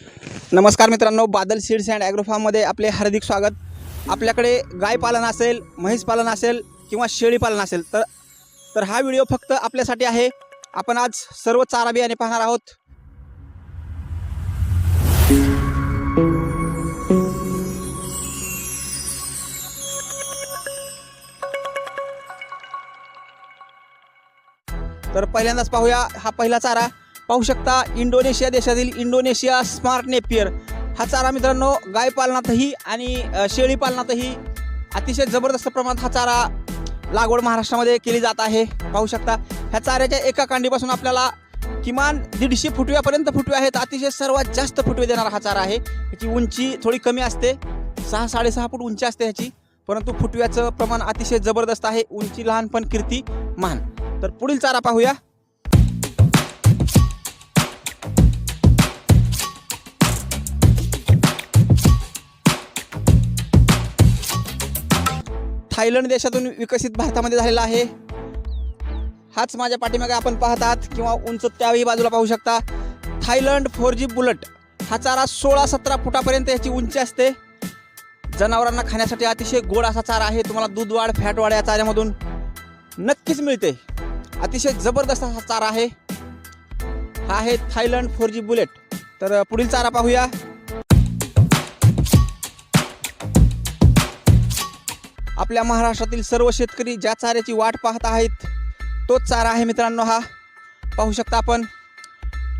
नमस्कार मित्रांनो Badal seeds and ॲग्रोफार्ममध्ये आपले हार्दिक स्वागत. आपल्याकडे गाय पालन असेल म्हैस पालन असेल किंवा शेळी पालन असेल तर तर हा व्हिडिओ फक्त आपल्यासाठी आहे. आपण आज सर्व चारा बियाणे पाहणार आहोत. तर पहिल्यांदाच पाहूया हा पहिला चारा. पाहू शकता इंडोनेशिया देशातील इंडोनेशिया स्मार्ट नेपियर. हा चारा मित्रांनो गाय पालनातही आणि शेळी पालनातही अतिशय जबरदस्त प्रमाणात हा चारा लागवड महाराष्ट्रामध्ये केली जात आहे. पाहू शकता ह्या चाऱ्याच्या एका कांडीपासून आपल्याला किमान दीडशे फुटव्यापर्यंत फुटवे आहेत. अतिशय सर्वात जास्त फुटवे देणारा हा चारा आहे. याची उंची थोडी कमी असते. सहा साडेसहा फूट उंची असते ह्याची. परंतु फुटव्याचं प्रमाण अतिशय जबरदस्त आहे. उंची लहान पण कीर्ती महान तर पुढील चारा पाहूया. थायलंड देशातून विकसित भारतामध्ये झालेला आहे. हाच माझ्या पाठीमागे आपण पाहत आहात किंवा उंच त्याही बाजूला पाहू शकता. थायलंड फोर जी बुलट हा चारा सोळा सतरा फुटापर्यंत याची उंची असते. जनावरांना खाण्यासाठी अतिशय गोड असा चारा आहे. तुम्हाला दूध वाढ फॅट वाढ या चाऱ्यामधून नक्कीच मिळते. अतिशय जबरदस्त असा चारा आहे. हा आहे थायलंड फोर जी बुलेट. तर पुढील चारा पाहूया. आपल्या महाराष्ट्रातील सर्व शेतकरी ज्या चाऱ्याची वाट पाहत आहेत तोच चारा आहे मित्रांनो हा. पाहू शकता आपण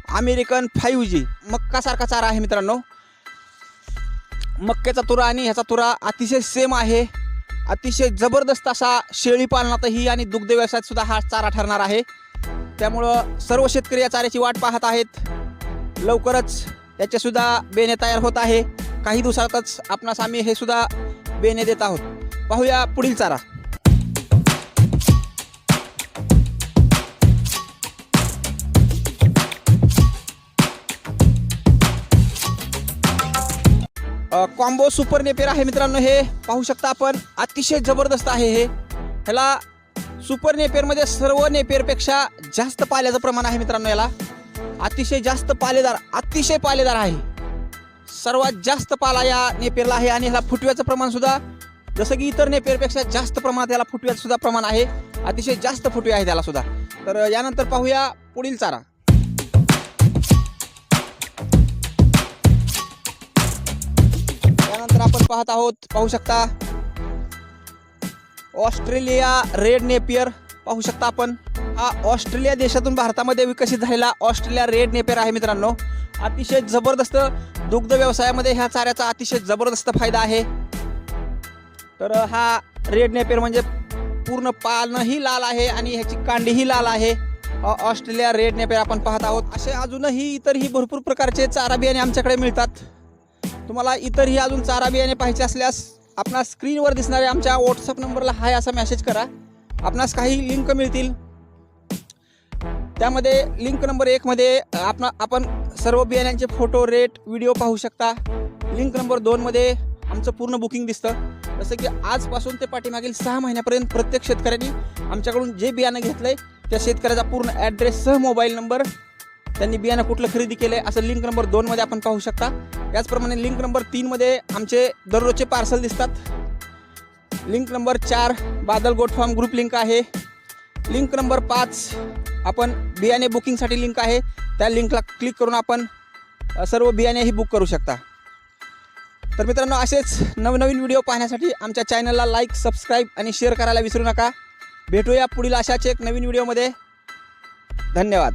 अमेरिकन फाईव्ह जी मक्कासारखा चारा आहे मित्रांनो. मक्क्याचा तुरा आणि ह्याचा तुरा अतिशय सेम आहे. अतिशय जबरदस्त असा शेळी पालनातही आणि दुग्ध व्यवसायात सुद्धा हा चारा ठरणार आहे. त्यामुळं सर्व शेतकरी या चाऱ्याची वाट पाहत आहेत. लवकरच याचे सुद्धा बेणे तयार होत आहे. काही दिवसातच आपणास आम्ही हे सुद्धा बेणे देत आहोत. पाहूया पुढील चारा. कॉम्बो सुपर नेपेर आहे मित्रांनो हे. पाहू शकता आपण अतिशय जबरदस्त आहे हे. ह्याला सुपर नेपेरमध्ये सर्व नेपेरपेक्षा जास्त पाल्याचं प्रमाण आहे मित्रांनो याला. अतिशय जास्त पालेदार अतिशय पालेदार आहे. सर्वात जास्त पाला या नेपेरला आहे आणि ह्याला फुटव्याचं प्रमाण सुद्धा जसं की इतर नेपेरपेक्षा जास्त प्रमाणात याला फुटव्याचं सुद्धा प्रमाण आहे. अतिशय जास्त फुटवे आहे त्याला सुद्धा. तर यानंतर पाहूया पुढील चारा. त्यानंतर आपण पाहत आहोत पाहू शकता. ऑस्ट्रेलिया रेड नेपियर पाहू शकता आपण. हा ऑस्ट्रेलिया देशातून भारतामध्ये विकसित झालेला ऑस्ट्रेलिया रेड नेपियर आहे मित्रांनो. अतिशय जबरदस्त दुग्ध व्यवसायामध्ये ह्या चाऱ्याचा अतिशय जबरदस्त फायदा आहे. तर हा रेड नेपेर म्हणजे पूर्ण पानही लाल आहे आणि ह्याची कांडीही लाल आहे. ऑस्ट्रेलिया रेड नेपेर आपण पाहत आहोत. असे अजूनही इतरही भरपूर प्रकारचे चारा बियाणे आमच्याकडे मिळतात. तुम्हाला इतरही अजून चारा बियाणे पाहिजे असल्यास आपणा स्क्रीनवर दिसणाऱ्या आमच्या व्हॉट्सअप नंबरला हाय असा मेसेज करा. आपणास काही लिंक मिळतील. त्यामध्ये लिंक नंबर एकमध्ये आपण आपण सर्व बियाण्यांचे फोटो रेट व्हिडिओ पाहू शकता. लिंक नंबर दोनमध्ये आमचं पूर्ण बुकिंग दिसतं. जसं की आजपासून ते पाठीमागील सहा महिन्यापर्यंत प्रत्येक शेतकऱ्यांनी आमच्याकडून जे बियाणं घेतलं आहे त्या शेतकऱ्याचा पूर्ण ॲड्रेससह मोबाईल नंबर त्यांनी बियाणं कुठलं खरेदी केलं आहे असं लिंक नंबर दोनमध्ये आपण पाहू शकता. याचप्रमाणे लिंक नंबर तीनमध्ये आमचे दररोजचे पार्सल दिसतात. लिंक नंबर चार Badal goat farm group link आहे. लिंक नंबर पाच आपण बियाणे बुकिंगसाठी लिंक आहे. त्या लिंकला क्लिक करून आपण सर्व सर्व बियाणेही बुक करू शकता. तर मित्रांनो असेच नवनवीन व्हिडिओ पाहण्यासाठी आमच्या चॅनलला लाईक सबस्क्राईब आणि शेअर करायला विसरू नका. भेटूया पुढील अशाच एक नवीन व्हिडिओमध्ये धन्यवाद.